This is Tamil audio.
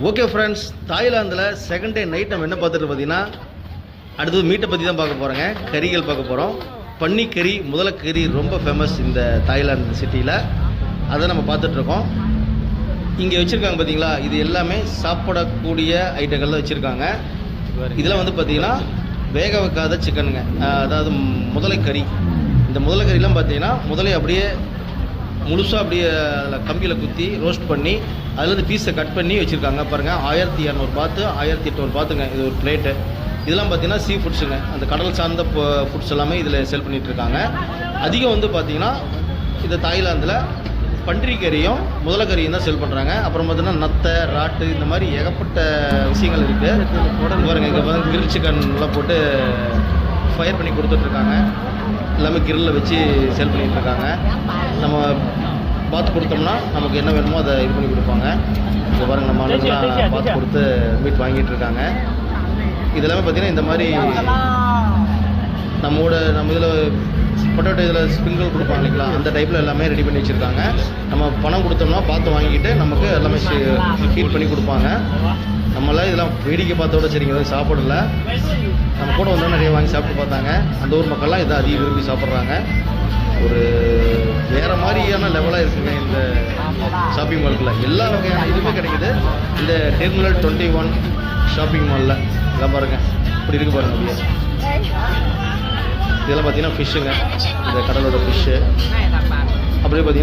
ஓகே ஃப்ரெண்ட்ஸ் தாய்லாந்தில் செகண்ட் டே நைட் நம்ம என்ன பார்த்துட்டு பார்த்தீங்கன்னா அடுத்தது மீட்டை பற்றி தான் பார்க்க போகிறோங்க கறிகள் பார்க்க போகிறோம் பன்னிக்கறி முதலக்கறி ரொம்ப ஃபேமஸ் இந்த தாய்லாந்து சிட்டியில் அதை நம்ம பார்த்துட்ருக்கோம் இங்கே வச்சுருக்காங்க பார்த்தீங்களா? இது எல்லாமே சாப்பிடக்கூடிய ஐட்டங்கள் தான் வச்சுருக்காங்க. இதில் வந்து பார்த்தீங்கன்னா வேக வைக்காத சிக்கனுங்க அதாவது அதாவது முதலைக்கறி இந்த முதலைக்கறிலாம் பார்த்தீங்கன்னா முதலை அப்படியே முழுசாக அப்படியே அதில் கம்பியில் குத்தி ரோஸ்ட் பண்ணி அதுலேருந்து பீஸை கட் பண்ணி வச்சுருக்காங்க. பாருங்கள் ஆயிரத்தி இரநூறு பாத்து ஆயிரத்தி எட்நூறு பாத்துங்க இது ஒரு பிளேட்டு இதெல்லாம் பார்த்தீங்கன்னா சீ ஃபுட்ஸுங்க அந்த கடல் சார்ந்த ஃபுட்ஸ் எல்லாமே இதில் செல் பண்ணிட்டு இருக்காங்க. அதிகம் வந்து பார்த்தீங்கன்னா இந்த தாய்லாந்தில் பன்றி கறியும் முதல முதலக்கறியும் தான் செல் பண்ணுறாங்க அப்புறம் பார்த்தீங்கன்னா நத்தை ராட்டு இந்த மாதிரி ஏகப்பட்ட விஷயங்கள் இருக்குது பாருங்கள் இங்கே பார்த்தீங்கன்னா கிரில் சிக்கன்லாம் போட்டு ஃபயர் பண்ணி கொடுத்துட்ருக்காங்க எல்லாமே கிரில்ல வச்சு சேல் பண்ணிட்டு இருக்காங்க. நம்ம பார்த்து கொடுத்தோம்னா நமக்கு என்ன வேணுமோ அதை இது பண்ணி கொடுப்பாங்க. இங்கே பாருங்க நம்ம ஆளுங்கெல்லாம் பார்த்து கொடுத்து மீட் வாங்கிட்டு இருக்காங்க. இதெல்லாமே பார்த்தீங்கன்னா இந்த மாதிரி நம்மோட நம்ம இதில் பொட்டேட்டோ இதில் ஸ்ப்ரிங்கிள் கொடுப்பாங்க இல்லைங்களா? அந்த டைப்பில் எல்லாமே ரெடி பண்ணி வச்சுருக்காங்க. நம்ம பணம் கொடுத்தோம்னா பார்த்து வாங்கிட்டு நமக்கு எல்லாமே ஹீட் பண்ணி கொடுப்பாங்க. நம்மளாம் இதெல்லாம் வேடிக்கை பார்த்தோட சரிங்க. எதுவும் சாப்பிடல. நம்ம கூட வந்தால் நிறைய வாங்கி சாப்பிட்டு பார்த்தாங்க. அந்த ஊர் மக்கள்லாம் இதை அதிக விரும்பி சாப்பிட்றாங்க. ஒரு வேறு மாதிரியான லெவலாக இருக்குங்க இந்த ஷாப்பிங் மாலுக்குள்ள எல்லா வகையான இதுவுமே கிடைக்குது. இந்த டெர்மினல் டுவெண்ட்டி ஒன் ஷாப்பிங் மாலில் இதெல்லாம் பாருங்கள் இப்படி இருக்கு பாருங்கள் அப்படியே. இதெல்லாம் பார்த்தீங்கன்னா ஃபிஷ்ஷுங்க இந்த கடலோட ஃபிஷ்ஷு அப்படியே பார்த்தீங்கன்னா